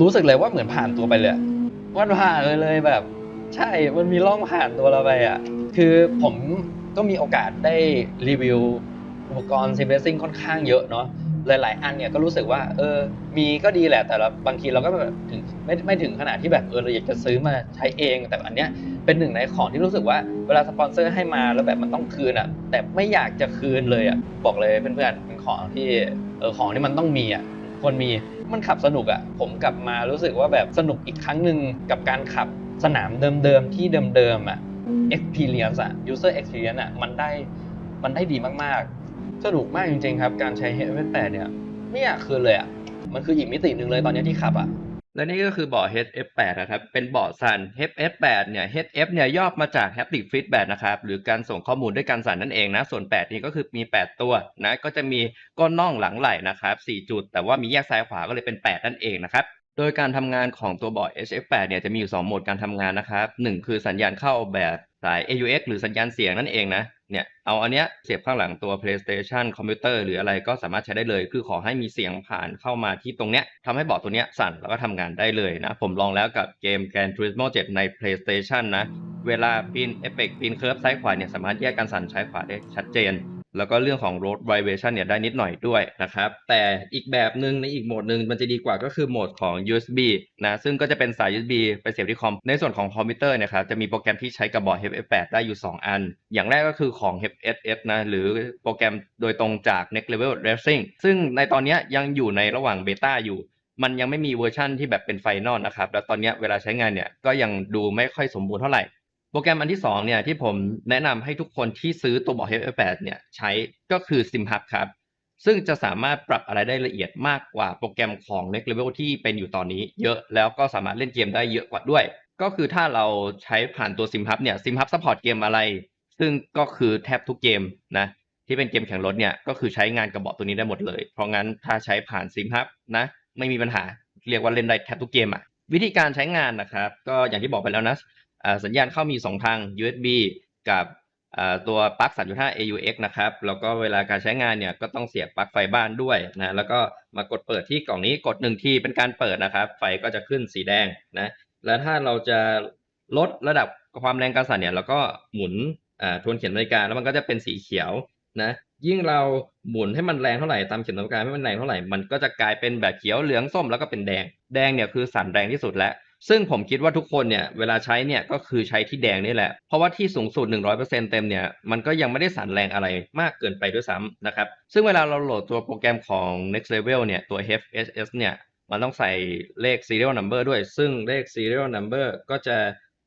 รู้สึกเลยว่าเหมือนผ่านตัวไปเลยอะมันผ่านเลยเลยแบบ ใช่ มันมีร่องผ่านตัวเราไปอะ คือผมก็มีโอกาสได้รีวิวอุปกรณ์ซิมเ a ซิ่งค่อนข้างเยอะเนาะหลาย ๆ อันเนี่ยก็รู้สึกว่า เออ มีก็ดีแหละ แต่ละบางทีเราก็แบบถึงไม่ไม่ถึงขนาดที่แบบเออเราอยากจะซื้อมาใช้เอง แต่อันเนี้ยเป็นหนึ่งในของที่รู้สึกว่าเวลาสปอนเซอร์ให้มาแล้วแบบมันต้องคืนอะ แต่ไม่อยากจะคืนเลยอะบอกเลยเพื่อนๆเป็นของที่เออของที่มันต้องมีอะ ควรมี มันขับสนุกอะ ผมกลับมารู้สึกว่าแบบสนุกอีกครั้งหนึ่งกับการขับสนามเดิมๆที่เดิมๆอะ experience อะ user experience อะมันได้มันได้ดีมากๆ สนุกมากจริงๆครับ การใช้ HF8 เนี่ยไม่อยากคืนเลยอะมันคืออีกมิติหนึ่งเลยตอนนี้ที่ขับอะ และนี่ก็คือบ่อ HF8 นะครับ เป็นบ่อสั่น HF8 เนี่ย HF เนี่ยย่อมาจาก Haptic Feedback นะครับ หรือการส่งข้อมูลด้วยการสั่นนั่นเองนะ ส่วน 8 นี่ก็คือมี 8 ตัวนะ ก็จะมีก้นน่องหลังไหล่นะครับ 4 จุด แต่ว่ามีแยกซ้ายขวาก็เลยเป็น 8 นั่นเองนะครับ โดยการทำงานของตัวเบาะ HF8 เนี่ยจะมีอยู่ 2 โหมดการทำงานนะครับ1คือสัญญาณเข้าแบบสาย AUX หรือสัญญาณเสียงนั่นเองนะเนี่ยเอาอันเนี้ยเสียบข้างหลังตัว PlayStation คอมพิวเตอร์หรืออะไรก็สามารถใช้ได้เลย คือขอให้มีเสียงผ่านเข้ามาที่ตรงเนี้ยทำให้เบาะตัวเนี้ยสั่นแล้วก็ทำงานได้เลยนะ ผมลองแล้วกับเกม Gran Turismo 7 ใน PlayStation นะ เวลาปีนเอฟเฟกปีนเคิร์ฟซ้ายขวาเนี่ยสามารถแยกการสั่นซ้ายขวาได้ชัดเจน แล้วก็เรื่องของ road vibration เนี่ยได้นิดหน่อยด้วยนะครับ แต่อีกแบบหนึ่งในอีกโหมดหนึ่งมันจะดีกว่าก็คือโหมดของ USB นะซึ่งก็จะเป็นสาย USB ไปเสียบที่คอม ในส่วนของคอมพิวเตอร์นะครับจะมีโปรแกรมที่ใช้กับเบาะ HF8 ได้อยู่ 2 อัน อย่างแรกก็คือของ HFS นะหรือโปรแกรมโดยตรงจาก Next Level Racing ซึ่งในตอนนี้ยังอยู่ในระหว่างเบต้าอยู่มันยังไม่มีเวอร์ชั่นที่แบบเป็นไฟนอลนะครับ แล้วตอนนี้เวลาใช้งานเนี่ยก็ยังดูไม่ค่อยสมบูรณ์เท่าไหร่ โปรแกรมอันที่สองเนี่ยที่ผมแนะนำให้ทุกคนที่ซื้อตัวเบาะ HF8 เนี่ยใช้ก็คือ SimHub ครับ ซึ่งจะสามารถปรับอะไรได้ละเอียดมากกว่าโปรแกรมของ Next Level ที่เป็นอยู่ตอนนี้ เยอะแล้วก็สามารถเล่นเกมได้เยอะกว่าด้วย ก็คือถ้าเราใช้ผ่านตัว SimHub เนี่ย SimHub support เกมอะไร ซึ่งก็คือแทบทุกเกมนะที่เป็นเกมแข่งรถเนี่ยก็คือใช้งานกับเบาะตัวนี้ได้หมดเลย เพราะงั้นถ้าใช้ผ่าน SimHub นะไม่มีปัญหาเรียกว่าเล่นได้แทบทุกเกมอะวิธีการใช้งานนะครับ ก็อย่างที่บอกไปแล้วนะ สัญญาณเข้ามี 2 ทาง USB กับตัวปลั๊ก 3.5 AUX นะครับ แล้วก็เวลาการใช้งานเนี่ยก็ต้องเสียบปลั๊กไฟบ้านด้วยนะ แล้วก็มากดเปิดที่กล่องนี้กดหนึ่งทีเป็นการเปิดนะครับ ไฟก็จะขึ้นสีแดงนะ แล้วถ้าเราจะลดระดับความแรงการสั่นเนี่ยเราก็หมุนทวนเข็มนาฬิกาแล้วมันก็จะเป็นสีเขียวนะ ยิ่งเราหมุนให้มันแรงเท่าไหร่ตามเข็มนาฬิกาให้มันแรงเท่าไหร่ มันก็จะกลายเป็นแบบเขียวเหลืองส้มแล้วก็เป็นแดง แดงเนี่ยคือสั่นแรงที่สุดแล้ว ซึ่งผมคิดว่าทุกคนเนี่ยเวลาใช้เนี่ยก็คือใช้ที่แดงนี่แหละ เพราะว่าที่สูงสุด 100%เต็มเนี่ยมันก็ยังไม่ได้สั่นแรงอะไรมากเกินไปด้วยซ้ำนะครับ ซึ่งเวลาเราโหลดตัวโปรแกรมของ next level เนี่ยตัว HFSS เนี่ยมันต้องใส่เลข serial number ด้วย ซึ่งเลข serial number ก็จะ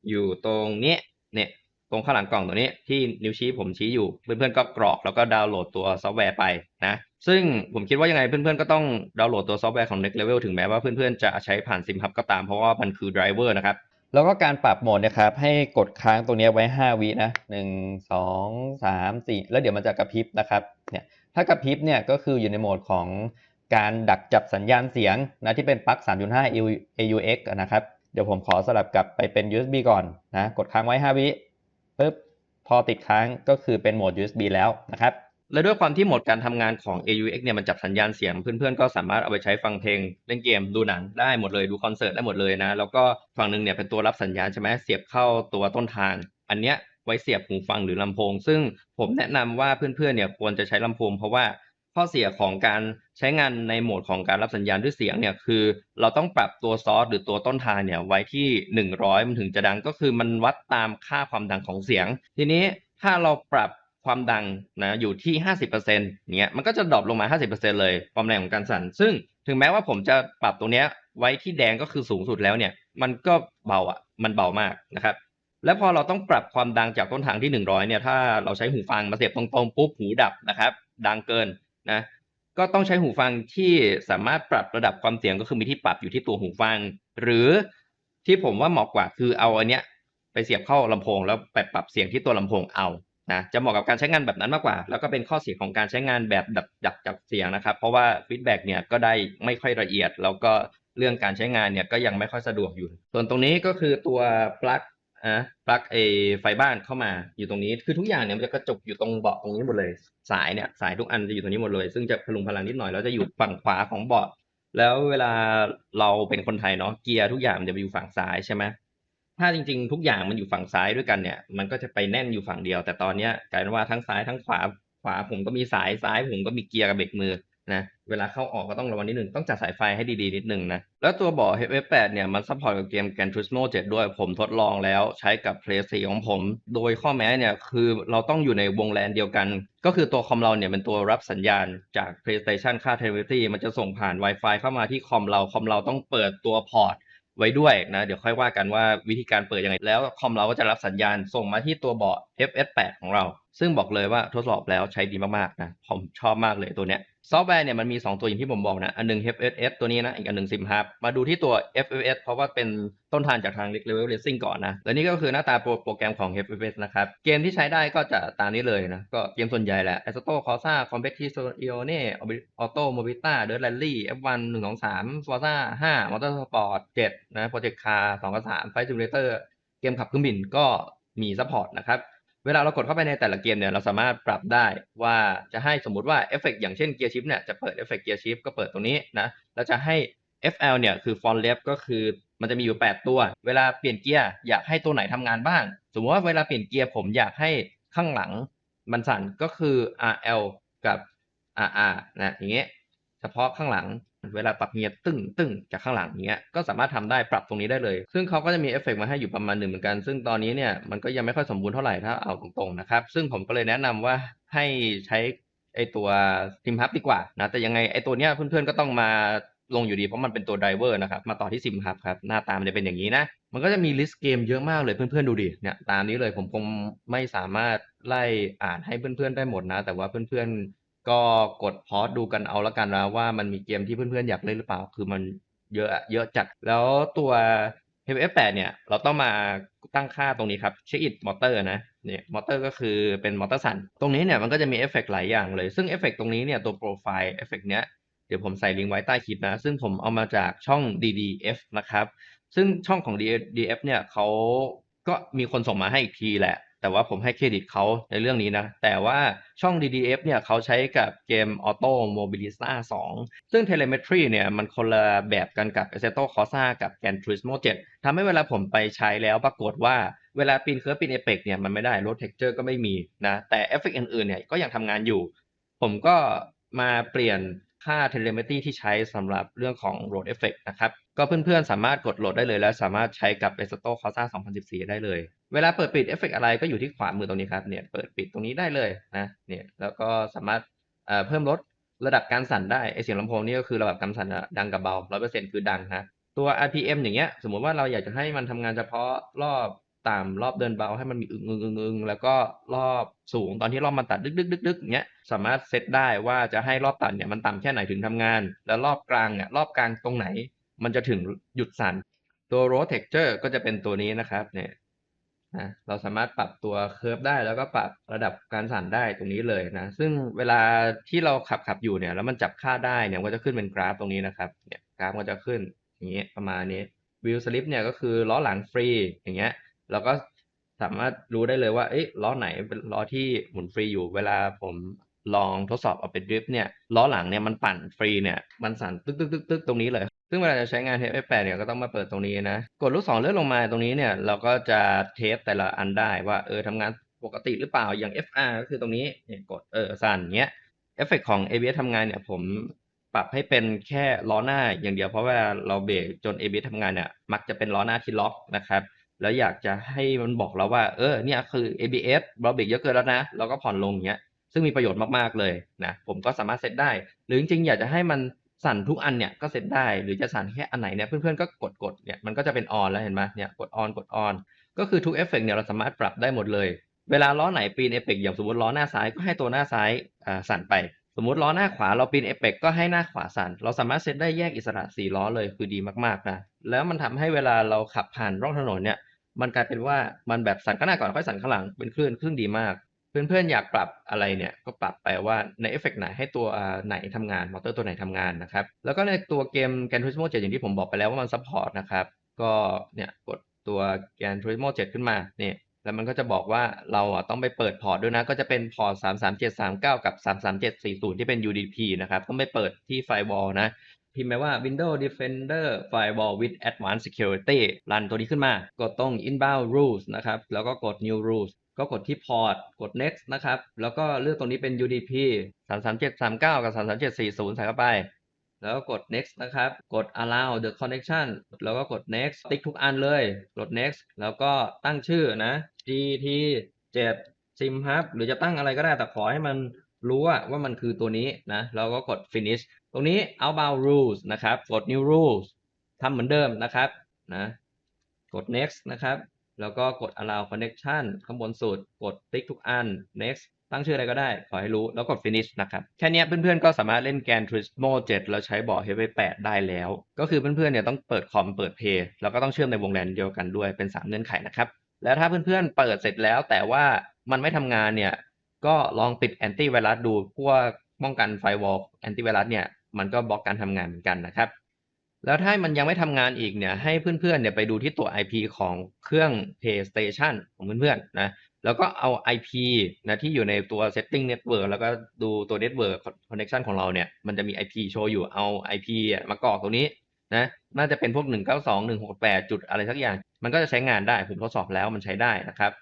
อยู่ตรงนี้เนี่ยตรงข้างหลังกล่องตัวนี้ที่นิ้วชี้ผมชี้อยู่ เพื่อนๆก็กรอกแล้วก็ดาวน์โหลดตัวซอฟต์แวร์ไปนะ ซึ่งผมคิดว่ายังไงเพื่อนๆก็ต้องดาวน์โหลดตัวซอฟต์แวร์ของ Next Level ถึงแม้ว่าเพื่อนๆจะใช้ผ่าน SimHub ก็ตามเพราะว่ามันคือ driver นะครับ แล้วก็การปรับโหมดนะครับ ให้กดค้างตรงนี้ไว้ 5 วินะหนึ่งสองสามสี่แล้วเดี๋ยวมันจะกระพริบนะครับเนี่ยถ้ากระพริบเนี่ยก็คืออยู่ในโหมดของการดักจับสัญญาณเสียงนะที่เป็นปลั๊ก 3.5 AUX นะครับ เดี๋ยวผมขอสลับกลับไปเป็น USB ก่อนนะกดค้างไว้ 5 วิปึ๊บพอติดค้างก็คือเป็นโหมด USB แล้วนะครับ และด้วยความที่โหมดการทำงานของ AUX เนี่ยมันจับสัญญาณเสียง เพื่อนๆก็สามารถเอาไปใช้ฟังเพลงเล่นเกมดูหนังได้หมดเลยดูคอนเสิร์ตได้หมดเลยนะ แล้วก็ฝั่งหนึ่งเนี่ยเป็นตัวรับสัญญาณใช่ไหมเสียบเข้าตัวต้นทาง อันเนี้ยไว้เสียบหูฟังหรือลำโพง ซึ่งผมแนะนำว่าเพื่อนๆเนี่ยควรจะใช้ลำโพง เพราะว่าข้อเสียของการใช้งานในโหมดของการรับสัญญาณด้วยเสียงเนี่ยคือ เราต้องปรับตัวซอสหรือตัวต้นทางเนี่ยไว้ที่ 100 มันถึงจะดังก็คือมันวัดตามค่าความดังของเสียง ทีนี้ถ้าเราปรับ ความดังนะอยู่ที่ 50%เนี้ยมันก็จะดรอปลงมา 50%เลยความแรงของการสั่น ซึ่งถึงแม้ว่าผมจะปรับตรงเนี้ยไว้ที่แดงก็คือสูงสุดแล้วเนี่ย มันก็เบาอะ มันเบามากนะครับ แล้วพอเราต้องปรับความดังจากต้นทางที่ 100 เนี่ย ถ้าเราใช้หูฟังมาเสียบตรงๆปุ๊บหูดับนะครับ ดังเกินนะ ก็ต้องใช้หูฟังที่สามารถปรับระดับความเสียงก็คือมีที่ปรับอยู่ที่ตัวหูฟัง หรือที่ผมว่าเหมาะกว่าคือเอาอันเนี้ยไปเสียบเข้าลำโพงแล้วไปปรับเสียงที่ตัวลำโพงเอา นะจะเหมาะกับการใช้งานแบบนั้นมากกว่า แล้วก็เป็นข้อเสียของการใช้งานแบบดับดับจับเสียงนะครับ เพราะว่าฟีดแบ็กเนี่ยก็ได้ไม่ค่อยละเอียด แล้วก็เรื่องการใช้งานเนี่ยก็ยังไม่ค่อยสะดวกอยู่ ส่วนตรงนี้ก็คือตัวปลั๊กอะปลั๊กเอไฟบ้านเข้ามาอยู่ตรงนี้คือทุกอย่างเนี่ยมันจะกระจุกอยู่ตรงเบาะตรงนี้หมดเลย สายเนี่ยสายทุกอันจะอยู่ตรงนี้หมดเลย ซึ่งจะพลุงพลังนิดหน่อยแล้วจะอยู่ฝั่งขวาของเบาะแล้วเวลาเราเป็นคนไทยเนาะเกียร์ทุกอย่างมันจะไปอยู่ฝั่งซ้ายใช่ไหม ถ้าจริงๆ ทุกอย่างมันอยู่ฝั่งซ้ายด้วยกันเนี่ย มันก็จะไปแน่นอยู่ฝั่งเดียว แต่ตอนเนี้ยกลายเป็นว่าทั้งซ้ายทั้งขวาขวาผมก็มีสายซ้ายผมก็มีเกียร์กับเบรกมือนะเวลาเข้าออกก็ต้องระวังนิดนึงต้องจัดสายไฟให้ดีๆ นิดนึงนะแล้วตัวเบาะ F8 เนี่ยมันซัพพอร์ตกับเกม Gran Turismo 7 ด้วยผมทดลองแล้วใช้กับ Play 4ของผม โดยข้อแม้เนี่ยคือเราต้องอยู่ในวงแลนเดียวกัน ก็คือตัวคอมเราเนี่ยเป็นตัวรับสัญญาณจาก PlayStation ค่า Telemetry มันจะส่งผ่าน Wi-Fi เข้ามาที่คอมเราคอมเราต้องเปิดตัวพอร์ต ไว้ด้วยนะ เดี๋ยวค่อยว่ากันว่าวิธีการเปิดยังไง แล้วคอมเราก็จะรับสัญญาณส่งมาที่ตัวเบาะ FS8 ของเรา ซึ่งบอกเลยว่าทดสอบแล้วใช้ดีมากๆนะผมชอบมากเลยตัวเนี้ยซอฟต์แวร์เนี่ยมันมี 2 ตัวอย่างที่ผมบอกนะ อันหนึง FSS ตัวนี้นะ อีกอันหนึ่ง SimHub มาดูที่ตัว FSS เพราะว่าเป็นต้นทางจากทาง Level Racing ก่อนนะ และนี่ก็คือหน้าตาโปรแกรมของ FSS นะครับ เกมที่ใช้ได้ก็จะตามนี้เลยนะ ก็เกมส่วนใหญ่แหละ Assetto Corsa Competizione Auto Mobilità Dirt Rally F1 1 2 3 Forza 5 Motorsport 7นะ Project Car 2กับ3 Flight Simulator เกมขับเครื่องบินก็มีซัพพอร์ตนะครับ เวลาเรากดเข้าไปในแต่ละเกมเนี่ยเราสามารถปรับได้ว่าจะให้สมมุติว่าเอฟเฟกอย่างเช่นเกียร์ชิฟเนี่ยจะเปิดเอฟเฟกเกียร์ชิฟก็เปิดตรงนี้นะแล้วจะให้ FL เนี่ยคือ front left ก็คือมันจะมีอยู่ 8 ตัว เวลาเปลี่ยนเกียร์อยากให้ตัวไหนทำงานบ้าง สมมติว่าเวลาเปลี่ยนเกียร์ผมอยากให้ข้างหลังมันสั่นก็คือ RL กับ RR นะอย่างเงี้ย เฉพาะข้างหลัง เวลาปรับเงียร์ตึ้งตึ้งจากข้างหลังอย่างเงี้ยก็สามารถทำได้ปรับตรงนี้ได้เลย ซึ่งเขาก็จะมีเอฟเฟกต์มาให้อยู่ประมาณหนึ่งเหมือนกัน ซึ่งตอนนี้เนี่ยมันก็ยังไม่ค่อยสมบูรณ์เท่าไหร่ถ้าเอาตรงๆนะครับ ซึ่งผมก็เลยแนะนำว่าให้ใช้ไอตัวซิมฮับดีกว่านะแต่ยังไงไอตัวเนี้ยเพื่อนๆก็ต้องมาลงอยู่ดีเพราะมันเป็นตัวไดเวอร์นะครับ มาต่อที่ซิมฮับครับ หน้าตามันจะเป็นอย่างนี้นะ มันก็จะมีลิสต์เกมเยอะมากเลยเพื่อนๆดูดิเนี่ยตามนี้เลยผมคงไม่สามารถไล่อ่านให้เพื่อนๆได้หมดนะ แต่ว่าเพื่อนๆ ก็กดพอสดูกันเอาละกันนะว่ามันมีเกมที่เพื่อนๆอยากเล่นหรือเปล่า คือมันเยอะเยอะจัด แล้วตัว HF8 เนี่ย เราต้องมาตั้งค่าตรงนี้ครับ Check It Motor นะเนี่ยมอเตอร์ก็คือเป็นมอเตอร์สันตรงนี้เนี่ยมันก็จะมีเอฟเฟกต์หลายอย่างเลย ซึ่งเอฟเฟกต์ตรงนี้เนี่ยตัวโปรไฟล์เอฟเฟกต์เนี้ยเดี๋ยวผมใส่ลิงก์ไว้ใต้คลิปนะ ซึ่งผมเอามาจากช่อง DDF นะครับ ซึ่งช่องของ DDF เนี่ยเขาก็มีคนส่งมาให้อีกทีแหละ แต่ว่าผมให้เครดิตเขาในเรื่องนี้นะ แต่ว่าช่อง DDF เนี่ยเขาใช้กับเกม Auto Mobilista 2 ซึ่ง Telemetry เนี่ยมันคนละแบบกันกับ Assetto Corsa กับ Gran Turismo 7ทำให้เวลาผมไปใช้แล้วปรากฏว่าเวลาปีนเคิร์ฟปีนเอเปกเนี่ยมันไม่ได้ Road Texture ก็ไม่มีนะ แต่เอฟเฟกต์อื่นๆเนี่ยก็ยังทำงานอยู่ ผมก็มาเปลี่ยน ค่า telemetry ที่ใช้สำหรับเรื่องของ road effect นะครับ ก็เพื่อนๆ สามารถกดโหลดได้เลยและสามารถใช้กับ e s t o c o s a 2014 ได้เลย เวลาเปิดปิดเอฟเฟกอะไรก็อยู่ที่ขวามือตรงนี้ครับ เนี่ย เปิดปิดตรงนี้ได้เลยนะ เนี่ย แล้วก็สามารถเอ่อเพิ่มลดระดับการสั่นได้ไอเสียงลำโพงนี่ก็คือระดับการสั่นดังกับเบา 100%คือดังนะ ตัว RPM อย่างเงี้ย สมมุติว่าเราอยากจะให้มันทำงานเฉพาะรอบ ต่ำรอบเดินเบาให้มันมีอึงอึงอึงอึงแล้วก็รอบสูงตอนที่รอบมันตัดดึกดึกดึกดึกเงี้ยสามารถเซตได้ว่าจะให้รอบตัดเนี่ยมันต่ำแค่ไหนถึงทำงาน แล้วรอบกลางเนี่ยรอบกลางตรงไหน มันจะถึงหยุดสั่นตัว road texture ก็จะเป็นตัวนี้นะครับเนี่ยนะเราสามารถปรับตัวเคอร์ฟได้แล้วก็ปรับระดับการสั่นได้ตรงนี้เลยนะ ซึ่งเวลาที่เราขับขับอยู่เนี่ย แล้วมันจับค่าได้เนี่ยก็จะขึ้นเป็นกราฟตรงนี้นะครับเนี่ยกราฟมันจะขึ้นอย่างเงี้ยประมาณนี้วิวสลิปเนี่ยก็คือล้อหลังฟรีอย่างเงี้ย เราก็สามารถรู้ได้เลยว่าเอ๊ะล้อไหนเป็นล้อที่หมุนฟรีอยู่เวลาผมลองทดสอบเอาเป็นดริฟต์เนี่ยล้อหลังเนี่ยมันปั่นฟรีเนี่ยมันสั่นตึกตึกตึกตึกตรงนี้เลย ซึ่งเวลาจะใช้งาน HF8 เนี่ยก็ต้องมาเปิดตรงนี้นะ กดลูกศรเลื่อนลงมาตรงนี้เนี่ยเราก็จะเทสแต่ละอันได้ว่าเออทำงานปกติหรือเปล่าอย่าง FR ก็คือตรงนี้เนี่ยกดเออสั่นเงี้ยเอฟเฟกของ ABS ทำงานเนี่ยผมปรับให้เป็นแค่ล้อหน้าอย่างเดียวเพราะว่าเราเบรกจน ABS ทำงานเนี่ยมักจะเป็นล้อหน้าที่ล็อกนะครับ แล้วอยากจะให้มันบอกเราว่า เออเนี่ยคือ ABS เราเบรกเยอะเกินแล้วนะเราก็ผ่อนลงอย่างเงี้ยซึ่งมีประโยชน์มากๆเลยนะผมก็สามารถเซตได้ หรือจริงๆอยากจะให้มันสั่นทุกอันเนี่ยก็เซตได้ หรือจะสั่นแค่อันไหนเนี่ยเพื่อนๆก็กดกดๆเนี่ยมันก็จะเป็นออนแล้วเห็นไหมเนี่ยกดออนกดออนก็คือทุกเอฟเฟกเนี่ยเราสามารถปรับได้หมดเลย เวลาล้อไหนปีนเอฟเปกอย่างสมมติล้อหน้าซ้ายก็ให้ตัวหน้าซ้ายสั่นไป สมมติล้อหน้าขวาเราปีนเอฟเปกก็ให้หน้าขวาสั่นเราสามารถเซตได้แยกอิสระสี่ล้อเลยคือดีมากๆนะแล้วมันทำให้เวลาเราขับผ่านร่องถนนเนี่ย มันกลายเป็นว่ามันแบบสั่นข้างหน้าก่อนค่อยสั่นข้างหลังเป็นคลื่นคลื่นดีมาก เพื่อนๆอยากปรับอะไรเนี่ยก็ปรับไปว่าในเอฟเฟกไหนให้ตัวไหนทำงานมอเตอร์ตัวไหนทำงานนะครับแล้วก็ในตัวเกม Gran Turismo 7อย่างที่ผมบอกไปแล้วว่ามันซัพพอร์ตนะครับก็เนี่ยกดตัว Gran Turismo 7ขึ้นมาเนี่ยแล้วมันก็จะบอกว่าเราอะต้องไปเปิดพอร์ตด้วยนะ ก็จะเป็นพอร์ต 33739 กับ 33740 ที่เป็น UDP นะครับ ต้องไปเปิดที่ไฟวอลนะ พิมพ์ไปว่า Windows Defender Firewall with Advanced Security รันตัวนี้ขึ้นมา กดตรง Inbound Rules นะครับ แล้วก็กด New Rules ก็กดที่ Port กด Next นะครับ แล้วก็เลือกตรงนี้เป็น UDP 33739 กับ 33740 ใส่เข้าไป แล้วก็กด next นะครับ กด allow the connection แล้วก็กด next ติ๊กทุกอันเลย กด next แล้วก็ตั้งชื่อนะ gt 7 sim hub หรือจะตั้งอะไรก็ได้แต่ขอให้มันรู้ว่าว่ามันคือตัวนี้นะ แล้วก็กด finish ตรงนี้ outbound rules นะครับ กด new rules ทำเหมือนเดิมนะครับนะกด next นะครับ แล้วก็กด allow connection ข้างบนสุด กดติ๊กทุกอัน next ตั้งชื่ออะไรก็ได้ ขอให้รู้ แล้วกด finish นะครับ แค่นี้เพื่อนๆ ก็สามารถเล่นแกน Turismo 7 แล้วใช้เบาะ Heavy 8ได้แล้ว ก็คือเพื่อนๆ เนี่ยต้องเปิดคอม เปิดเพย์แล้วก็ต้องเชื่อมในวงแลนเดียวกันด้วย เป็น 3 เงื่อนไขนะครับ แล้วถ้าเพื่อนๆ เปิดเสร็จแล้วแต่ว่ามันไม่ทำงานเนี่ย ก็ลองติดแอนตี้ไวรัสดูพวกป้องกันไฟวอลแอนตี้ไวรัสเนี่ย มันก็บล็อกการทำงานเหมือนกันนะครับ แล้วถ้ามันยังไม่ทำงานอีกเนี่ยให้เพื่อนๆเนี่ยไปดูที่ตัว IP ของเครื่อง PlayStation ของเพื่อนๆนะแล้วก็เอา IP นะที่อยู่ในตัว setting network แล้วก็ดูตัว network connection ของเราเนี่ย มันจะมี IP โชว์อยู่เอา IP อะมากรอกตรงนี้นะน่าจะเป็นพวก 192.168 จุดอะไรสักอย่าง มันก็จะใช้งานได้ผมทดสอบแล้วมันใช้ได้นะครับ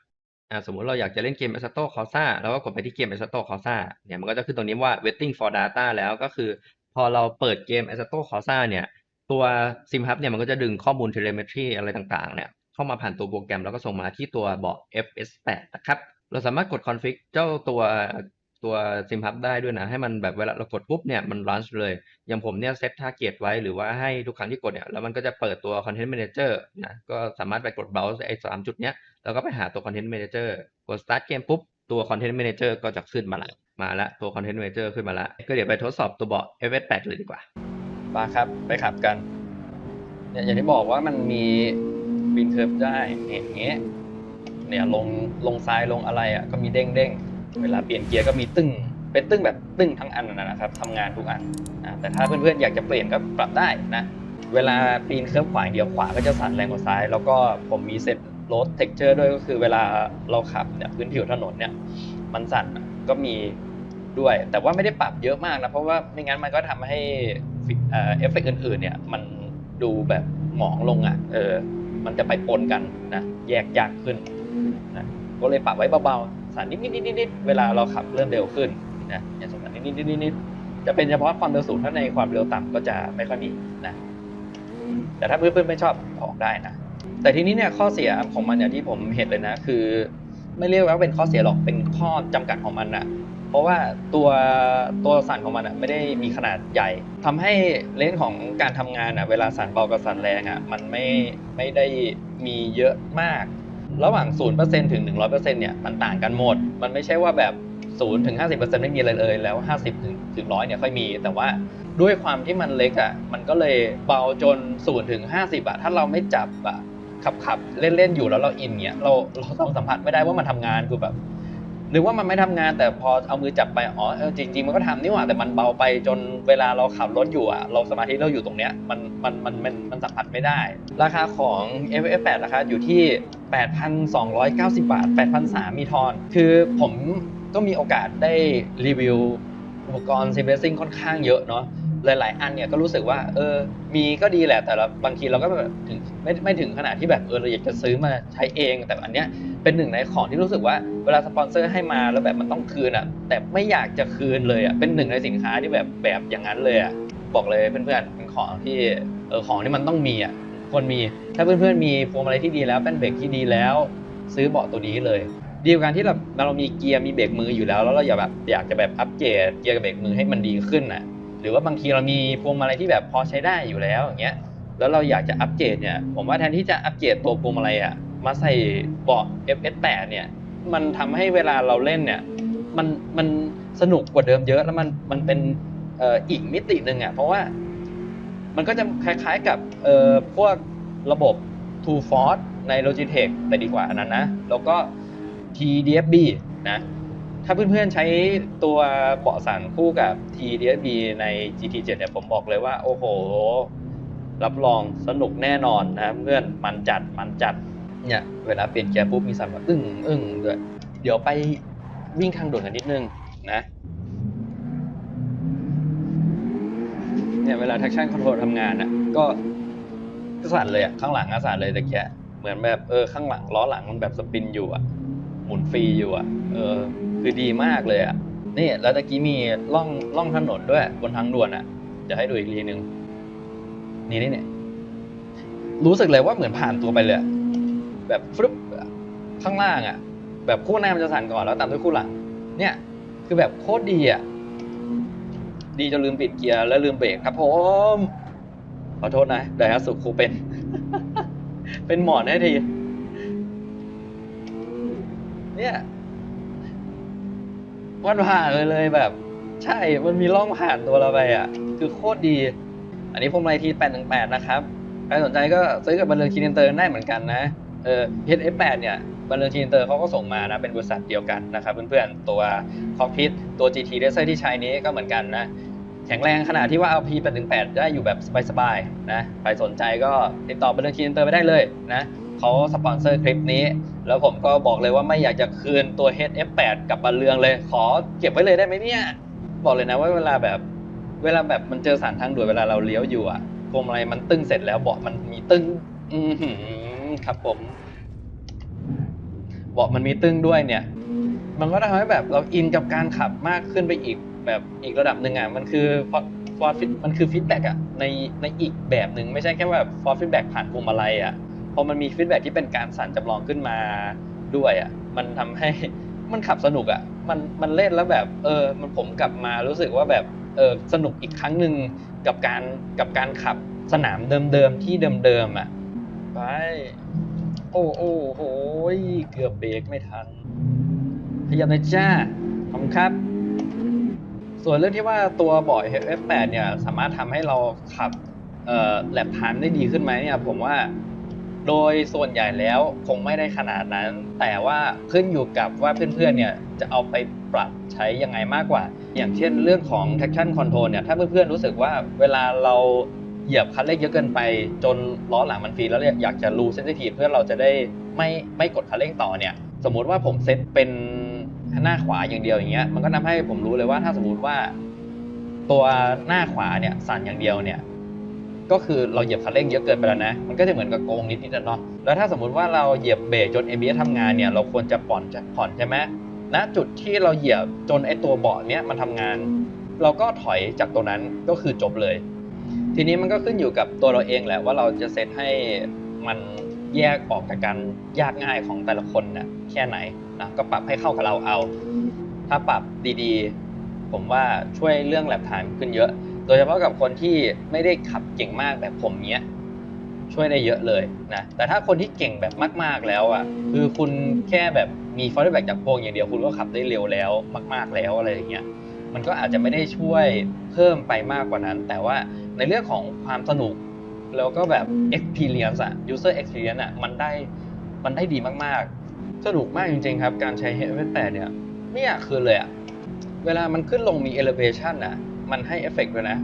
สมมุติเราอยากจะเล่นเกม a s a t o Corsa เราก็กดไปที่เกม Assetto Corsa เนี่ยมันก็จะขึ้นตรงนี้ว่า waiting for data แล้วก็คือ พอเราเปิดเกม a s s e t o Corsa เนี่ย ตัว Sim Hub เนี่ยมันก็จะดึงข้อมูล telemetry อะไรต่างๆ เนี่ย เข้ามาผ่านตัวโปรแกรมแล้วก็ส่งมาที่ตัวเบาะ FS8 นะครับ เราสามารถกด config เจ้าตัวตัว Sim Hub ได้ด้วยนะ ให้มันแบบเวลาเรากดปุ๊บเนี่ยมัน launch เลย อย่างผมเนี่ย set target ไว้หรือว่าให้ทุกครั้งที่กดเนี่ย แล้วมันก็จะเปิดตัว content manager นะ ก็สามารถไปกด browse ไอ้สามจุดเนี้ย แล้วก็ไปหาตัว content manager กด start เกมปุ๊บตัว content manager ก็จะขึ้นมาและ มาละตัว content manager ขึ้นมาละก็เดี๋ยวไปทดสอบตัวเบาะ FS8 เลยดีกว่า มาครับไปขับกันเนี่ยอย่างที่บอกว่ามันมีบินเคิร์ฟได้เนี่ยอย่างเงี้ยเนี่ยลงลงซ้ายลงอะไรอะก็มีเด้งเด้งเวลาเปลี่ยนเกียร์ก็มีตึ้งเป็นตึ้งแบบตึ้งทั้งอันนะนะครับทำงานทุกอันอะแต่ถ้าเพื่อนๆอยากจะเปลี่ยนก็ปรับได้นะเวลาปีนเคิร์ฟขวาอย่างเดียวขวาก็จะสั่นแรงกว่าซ้าย แล้วก็ผมมีเซ็ตรถเท็กเจอร์ด้วยก็คือเวลาเราขับเนี่ยพื้นผิวถนนเนี่ยมันสั่นก็มี ด้วย แต่ว่าไม่ได้ปรับเยอะมากนะเพราะว่าไม่งั้นมันก็ทำให้เอฟเฟกต์อื่นๆเนี่ยมันดูแบบหมองลงอะเออมันจะไปปนกันนะแยกยากขึ้นนะก็เลยปรับไว้เบาๆสั่นนิดๆๆเวลาเราขับเริ่มเร็วขึ้นนะอย่างสั่นนิดๆนิดๆจะเป็นเฉพาะความเร็วสูงถ้าในความเร็วต่ำก็จะไม่ค่อยมีนะแต่ถ้าเพื่อนๆไม่ชอบออกได้นะแต่ทีนี้เนี่ยข้อเสียของมันเนี่ยที่ผมเห็นเลยนะ คือ ไม่เรียกว่าเป็นข้อเสียหรอกเป็นข้อจำกัดของมันอะ เพราะว่าตัวตัวสั่นของมันอะไม่ได้มีขนาดใหญ่ทำให้เลนส์ของการทำงานอะเวลาสั่นเบากับสั่นแรงอะมันไม่ไม่ได้มีเยอะมาก ระหว่าง 0%ถึง 100%เนี่ยมันต่างกันหมด มันไม่ใช่ว่าแบบ0ถึง50%ไม่มีอะไรเลยแล้ว 50ถึงถึง100เนี่ยค่อยมี แต่ว่าด้วยความที่มันเล็กอะมันก็เลยเบาจน0ถึง50อะถ้าเราไม่จับอะขับขับเล่นเล่นอยู่แล้วเราอินเนี่ยเราเราต้องสัมผัสไม่ได้ว่ามันทำงานคือแบบ นึกว่ามันไม่ทำงานแต่พอเอามือจับไปอ๋อเออจริงๆมันก็ทำนี่หว่าแต่มันเบาไปจนเวลาเราขับรถอยู่อะเราสมาธิเราอยู่ตรงเนี้ยมันมันมันมันมันสัมผัสไม่ได้ ราคาของ f f 8ราคาอยู่ที่ 8,290 บาท 8,300มีทอน คือผมก็มีโอกาสได้รีวิวอุปกรณ์ซิมเ a ซิ่งค่อนข้างเยอะเนาะ หลาย ๆ อันเนี่ยก็รู้สึกว่า เออ มีก็ดีแหละแต่ละบางทีเราก็แบบถึงไม่ไม่ถึงขนาดที่แบบเออเราอยากจะซื้อมาใช้เอง แต่อันเนี้ยเป็นหนึ่งในของที่รู้สึกว่าเวลาสปอนเซอร์ให้มาแล้วแบบมันต้องคืนอะ แต่ไม่อยากจะคืนเลยอะเป็นหนึ่งในสินค้าที่แบบแบบอย่างนั้นเลยอะบอกเลยเพื่อนๆเป็นของที่เออของที่มันต้องมีอะควรมีถ้าเพื่อนๆมีพวงมาลัยที่ดีแล้วเป็นเบรกที่ดีแล้ว ซื้อเบาะตัวนี้เลยดีกว่าการที่เราเรามีเกียร์มีเบรกมืออยู่แล้ว แล้วเราอยากแบบอยากจะแบบอัปเกรดเกียร์กับเบรกมือให้มันดีขึ้นน่ะ รือว่าบางทีเรามีพวงมาลัยที่แบบพอใช้ได้อยู่แล้วอย่างเงี้ยแล้วเราอยากจะอัปเกรดเนี่ยผมว่าแทนที่จะอัปเกรดตัวพวงมาลัยอะมาใส่เบาะ FS8 เนี่ยมันทำให้เวลาเราเล่นเนี่ยมันมันสนุกกว่าเดิมเยอะแล้วมันมันเป็นอีกมิติหนึ่งอะเพราะว่ามันก็จะคล้ายๆกับเอ่อพวกระบบ True Force ใน Logitech แต่ดีกว่าอันนั้นนะ แล้วก็ TDFB นะ ถ้าเพื่อนๆใช้ตัวเบาะสั่นคู่กับ TDFB ใน GT7 เนี่ยผมบอกเลยว่า โอ้โห รับรองสนุกแน่นอนนะเพื่อนมันจัดมันจัดเนี่ยเวลาเปลี่ยนเกียร์ปุ๊บมีสั่นแบบอึ้งอึ้งด้วยเดี๋ยวไปวิ่งทางด่วนกันนิดนึงนะเนี่ยเวลา traction control ทำงานอะก็ก็สั่นเลยอะข้างหลังก็สั่นเลยแตะเกียเหมือนแบบเออข้างหลังล้อหลังมันแบบสปินอยู่อะ หมุนฟรีอยู่อะ เออ คือดีมากเลยอะ นี่แล้วตะกี้มีล่องล่องถนนด้วย บนทางด่วนอะ จะให้ดูอีกทีนึงนี่นี่เนี่ย รู้สึกเลยว่าเหมือนผ่านตัวไปเลย แบบฟลุปข้างล่างอะ แบบคู่หน้ามันจะสั่นก่อนแล้วตามด้วยคู่หลัง เนี่ย คือแบบโคตรดีอะ ดีจนลืมปิดเกียร์แล้วลืมเบรกครับผม ขอโทษนะไดฮัสุคูเป็น เป็นหมอนให้ที เนี่ยวันผ่านเลยเลยแบบ ใช่ มันมีร่องผ่านตัวเราไปอะ คือโคตรดี อันนี้พวงมาลัยที818นะครับ ใครสนใจก็ซื้อกับบันเทิงคีนเตอร์ได้เหมือนกันนะ เออ HF8 เนี่ยบันเทิงคีนเตอร์เขาก็ส่งมานะ เป็นบริษัทเดียวกันนะครับเพื่อนๆ ตัวคอกพิทตัว GT Racer ที่ใช้นี้ก็เหมือนกันนะ แข็งแรงขนาดที่ว่าเอา P818 ได้อยู่แบบสบายๆ นะ ใครสนใจก็ติดต่อบันเทิงคีนเตอร์ไปได้เลยนะ เขาสปอนเซอร์คลิปนี้ แล้วผมก็บอกเลยว่าไม่อยากจะคืนตัว HF8 กับบันเรืองเลย ขอเก็บไว้เลยได้ไหมเนี่ย บอกเลยนะว่าเวลาแบบเวลาแบบมันเจอสารทางด่วนเวลาเราเลี้ยวอยู่อะพวงมาลัยมันตึงเสร็จแล้วเบาะมันมีตึงอือหือครับผมเบาะมันมีตึงด้วยเนี่ย มันก็ทำให้แบบเราอินกับการขับมากขึ้นไปอีกแบบอีกระดับหนึ่งอะมันคือฟอร์ฟิตมันคือฟีดแบ็กอะในในอีกแบบหนึ่งไม่ใช่แค่แบบฟอร์ฟีดแบ็กผ่านพวงมาลัยอะ พอมันมีฟีดแบ็กที่เป็นการสั่นจำลองขึ้นมาด้วยอะมันทำให้มันขับสนุกอะมันมันเล่นแล้วแบบเออมันผมกลับมารู้สึกว่าแบบเออสนุกอีกครั้งหนึ่งกับการกับการขับสนามเดิมๆที่เดิมๆอะไปโอ้โอ้โหเกือบเบรกไม่ทันขยับหน่อยจ้าขอบครับ ส่วนเรื่องที่ว่าตัวเบาะ F8 เนี่ยสามารถทำให้เราขับเอ่อแลบไทม์ได้ดีขึ้นไหมเนี่ยผมว่า โดยส่วนใหญ่แล้วคงไม่ได้ขนาดนั้น แต่ว่าขึ้นอยู่กับว่าเพื่อนๆเนี่ยจะเอาไปปรับใช้ยังไงมากกว่า อย่างเช่นเรื่องของ traction control เนี่ยถ้าเพื่อนๆรู้สึกว่าเวลาเราเหยียบคันเร่งเยอะเกินไป จนล้อหลังมันฟรีแล้วอยากจะรูเซนซิทีฟเพื่อเราจะได้ไม่ไม่กดคันเร่งต่อเนี่ยสมมุติว่าผมเซตเป็นหน้าขวาอย่างเดียวอย่างเงี้ยมันก็ทำให้ผมรู้เลยว่าถ้าสมมุติว่า ตัวหน้าขวาเนี่ยสั่นอย่างเดียวเนี่ย ก็คือเราเหยียบคันเร่งเยอะเกินไปแล้วนะ มันก็จะเหมือนกับโกงนิดนิดๆเนาะแล้วถ้าสมมุติว่าเราเหยียบเบรกจน ABS ทำงานเนี่ยเราควรจะผ่อนจะผ่อนใช่ไหมณจุดที่เราเหยียบจนไอตัวเบาะเนี้ยมันทำงาน เราก็ถอยจากตัวนั้นก็คือจบเลย ทีนี้มันก็ขึ้นอยู่กับตัวเราเองแหละว่าเราจะเซตให้มันแยกออกจากกันยากง่ายของแต่ละคนน่ะแค่ไหนนะก็ปรับให้เข้ากับเราเอา ถ้าปรับดีๆ ผมว่าช่วยเรื่องแลบไทม์ขึ้นเยอะ โดยเฉพาะกับคนที่ไม่ได้ขับเก่งมากแบบผมเนี้ยช่วยได้เยอะเลยนะแต่ถ้าคนที่เก่งแบบมาก ๆแล้วอะคือคุณแค่แบบมีฟอร์ดแบ็กจากพวงอย่างเดียวคุณก็ขับได้เร็วแล้วมาก ๆแล้วอะไรอย่างเงี้ยมันก็อาจจะไม่ได้ช่วยเพิ่มไปมากกว่านั้น แต่ว่าในเรื่องของความสนุกแล้วก็แบบ experience อะ user experience อะมันได้มันได้ดีมากๆ สนุกมากจริงๆครับ การใช้ HF8 เนี่ยไม่อยากคืนเลยอะเวลามันขึ้นลงมี elevation อะ มันให้เอฟเฟกต์ด้วยนะ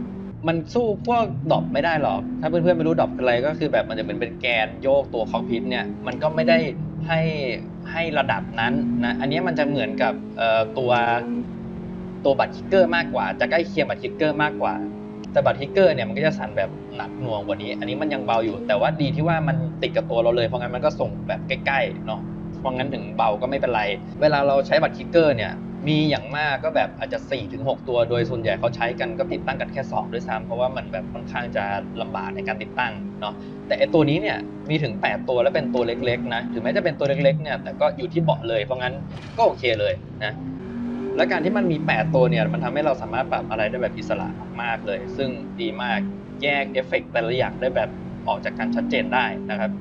มันสู้พวกดอปไม่ได้หรอก ถ้าเพื่อนๆไม่รู้ดอปอะไรก็คือแบบมันจะเป็นเป็นแกนโยกตัวคอกพิทเนี่ย มันก็ไม่ได้ให้ให้ระดับนั้นนะ อันนี้มันจะเหมือนกับตัวตัวบัตรคิกเกอร์มากกว่า จะใกล้เคียงบัตรคิกเกอร์มากกว่า แต่บัตรคิกเกอร์เนี่ยมันก็จะสั่นแบบหนักหน่วงกว่านี้ อันนี้มันยังเบาอยู่ แต่ว่าดีที่ว่ามันติดกับตัวเราเลย เพราะงั้นมันก็ส่งแบบใกล้ๆเนาะ เพราะงั้นถึงเบาก็ไม่เป็นไร เวลาเราใช้บัตรคิกเกอร์เนี่ย มีอย่างมากก็แบบอาจจะ4-6ตัวโดยส่วนใหญ่เขาใช้กันก็ติดตั้งกันแค่ 2 ด้วยซ้ำเพราะว่ามันแบบค่อนข้างจะลำบากในการติดตั้งเนาะแต่ไอตัวนี้เนี่ยมีถึง 8 ตัวและเป็นตัวเล็กๆนะถึงแม้จะเป็นตัวเล็กๆเนี่ยแต่ก็อยู่ที่เบาะเลยเพราะงั้นก็โอเคเลยนะและการที่มันมี 8 ตัวเนี่ยมันทำให้เราสามารถปรับอะไรได้แบบอิสระมากเลย ซึ่งดีมากแยกเอฟเฟกต์แต่ละอย่างได้แบบออกจากกันชัดเจนได้นะครับ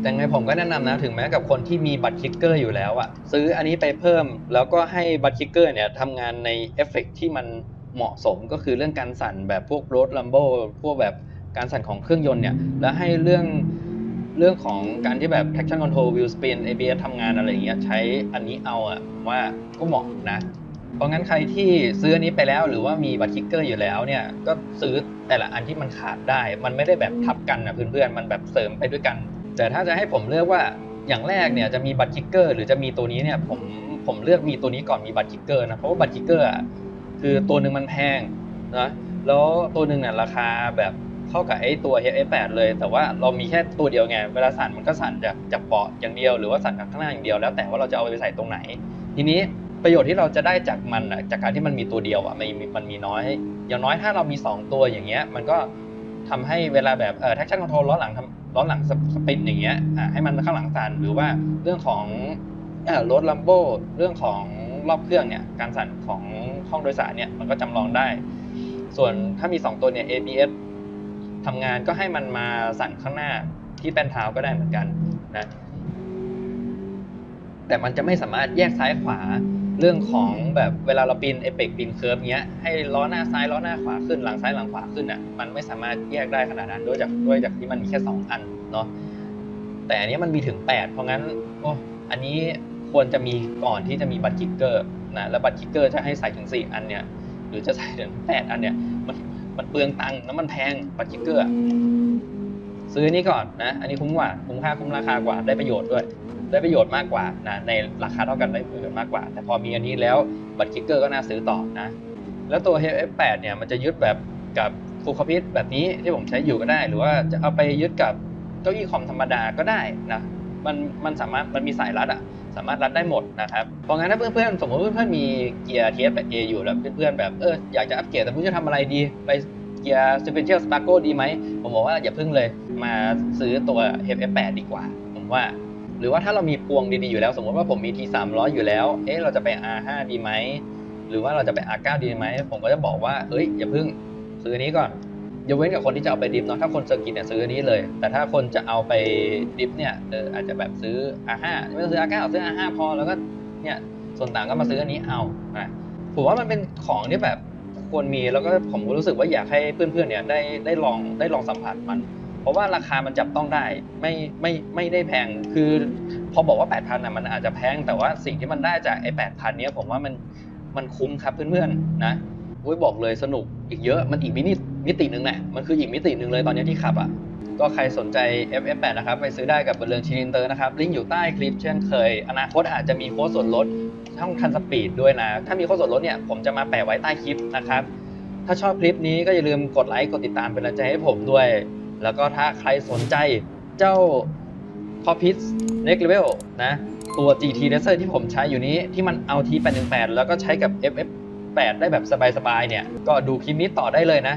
แต่ไงผมก็แนะนำนะถึงแม้กับคนที่มีบัตรคิกเกอร์อยู่แล้วอะซื้ออันนี้ไปเพิ่มแล้วก็ให้บัตรคิกเกอร์เนี่ยทำงานในเอฟเฟกต์ที่มันเหมาะสมก็คือเรื่องการสั่นแบบพวกรถลัมโบพวกแบบการสั่นของเครื่องยนต์เนี่ย แล้วให้เรื่องเรื่องของการที่แบบ traction control wheel spin ABS ทำงานอะไรอย่างเงี้ยใช้อันนี้เอาอะว่าก็เหมาะนะ เพราะงั้นใครที่ซื้ออันนี้ไปแล้วหรือว่ามีบัตรคิกเกอร์อยู่แล้วเนี่ยก็ซื้อแต่ละอันที่มันขาดได้ มันไม่ได้แบบทับกันนะเพื่อนๆมันแบบเสริมไปด้วยกัน แต่ถ้าจะให้ผมเลือกว่าอย่างแรกเนี่ยจะมีบัตรคิกเกอร์หรือจะมีตัวนี้เนี่ยผมผมเลือกมีตัวนี้ก่อนมีบัตรคิกเกอร์นะเพราะว่าบัตรคิกเกอร์อะคือตัวหนึ่งมันแพงนะแล้วตัวหนึ่งเนี่ยราคาแบบเท่ากับไอ้ตัว HF8 เลย แต่ว่าเรามีแค่ตัวเดียวไงเวลาสั่นมันก็สั่นจากจากเบาะอย่างเดียวหรือว่าสั่นจากข้างหน้าอย่างเดียวแล้วแต่ว่าเราจะเอาไปใส่ตรงไหน ทีนี้ประโยชน์ที่เราจะได้จากมันอะจากการที่มันมีตัวเดียวอะมันมีมันมีน้อย อย่างน้อยถ้าเรามี 2 ตัวอย่างเงี้ยมันก็ทำให้เวลาแบบเอ่อ traction control ล้อหลังทำ ล้อหลังสปินอย่างเงี้ยอะให้มันข้างหลังสั่นหรือว่าเรื่องของรถลัมโบเรื่องของรอบเครื่องเนี่ยการสั่นของห้องโดยสารเนี่ยมันก็จำลองได้ ส่วนถ้ามี 2 ตัวเนี่ย ABS ทำงานก็ให้มันมาสั่นข้างหน้าที่แป้นเท้าก็ได้เหมือนกันนะแต่มันจะไม่สามารถแยกซ้ายขวา เรื่องของแบบเวลาเราปีนเอเปกปีนเคิร์ฟเงี้ยให้ล้อหน้าซ้ายล้อหน้าขวาขึ้นหลังซ้ายหลังขวาขึ้นอะมันไม่สามารถแยกได้ขนาดนั้นด้วยจากด้วยจากที่มันมีแค่ 2 อันเนาะแต่อันนี้มันมีถึง 8 เพราะงั้นโอ้อันนี้ควรจะมีก่อนที่จะมีบัตรคิกเกอร์นะแล้วบัตรคิกเกอร์จะให้ใส่ถึง 4 อันเนี่ยหรือจะใส่ถึง8อันเนี่ยมันมันเปลืองตังค์แล้วมันแพงบัตรคิกเกอร์ซื้อนนี้ก่อนนะอันนี้คุ้มกว่าคุ้มค่าคุ้มราคากว่าได้ประโยชน์ด้วย ได้ประโยชน์มากกว่านะในราคาเท่ากันได้ประโยชน์มากกว่า แต่พอมีอันนี้แล้วบัตรคิกเกอร์ก็น่าซื้อต่อนะ แล้วตัว HF8 เนี่ยมันจะยึดแบบกับฟูลคอพิสแบบนี้ที่ผมใช้อยู่ก็ได้ หรือว่าจะเอาไปยึดกับเก้าอี้คอมธรรมดาก็ได้นะมันมันสามารถมันมีสายรัดอะสามารถรัดได้หมดนะครับ เพราะงั้นถ้าเพื่อนๆ สมมติเพื่อนๆ มีเกียร์ TF8A อยู่แล้วเพื่อนๆ แบบเอออยากจะอัปเกรดแต่ไม่รู้จะทำอะไรดี ไปเกียร์ Sequential Sparko ดีไหม ผมบอกว่าอย่าพึ่งเลยมาซื้อตัว HF8 ดีกว่า ผมว่า หรือว่าถ้าเรามีพวงดีๆอยู่แล้ว สมมติว่าผมมี T300 อยู่แล้ว เอ๊ะเราจะไป R5 ดีไหม หรือว่าเราจะไป R9 ดีไหม ผมก็จะบอกว่า เอ้ยอย่าเพึ่งซื้อนี้ก่อนยกเว้นกับคนที่จะเอาไปดิฟเนาะ ถ้าคนเซอร์กิตเนี่ยซื้อนนี้เลย แต่ถ้าคนจะเอาไปดิฟเนี่ยเอออาจจะแบบซื้อ R5 ไม่ต้องซื้อ R9 ซื้อ R5 พอ แล้วก็เนี่ยส่วนต่างก็มาซื้ออันนี้เอาอะผมว่ามันเป็นของที่แบบควรมี แล้วก็ผมก็รู้สึกว่าอยากให้เพื่อนๆเนี่ยได้ได้ลองได้ลองสัมผัสมัน เพราะว่าราคามันจับต้องได้ไม่ไม่ไม่ได้แพงคือพอบอกว่า 8,000นะมันอาจจะแพงแต่ว่าสิ่งที่มันได้จากไอ้8,000เนี้ยผมว่ามันมันคุ้มครับเพื่อนๆนะอุ้ยบอกเลยสนุกอีกเยอะมันอีกมินิมิติหนึ่งแหละมันคืออีกมิติหนึ่งเลยตอนนี้ที่ขับอะก็ใครสนใจ FF8 นะครับไปซื้อได้กับบนเรือนชินินเตอร์นะครับลิงก์อยู่ใต้คลิปเช่นเคย อนาคตอาจจะมีโค้ดส่วนลดช่องคันสปีดด้วยนะ ถ้ามีโค้ดส่วนลดเนี่ยผมจะมาแปะไว้ใต้คลิปนะครับถ้าชอบคลิปนี้ก็อย่าลืมกดไลค์กดติดตามเป็นกำลังใจให้ผมด้วย แล้วก็ถ้าใครสนใจเจ้า p o p i t Next Level นะ ตัว GT Racer ที่ผมใช้อยู่นี้ที่มันเอา T818 แล้วก็ใช้กับ FF8 ได้แบบสบายๆเนี่ย ก็ดูคลิปนี้ต่อได้เลยนะ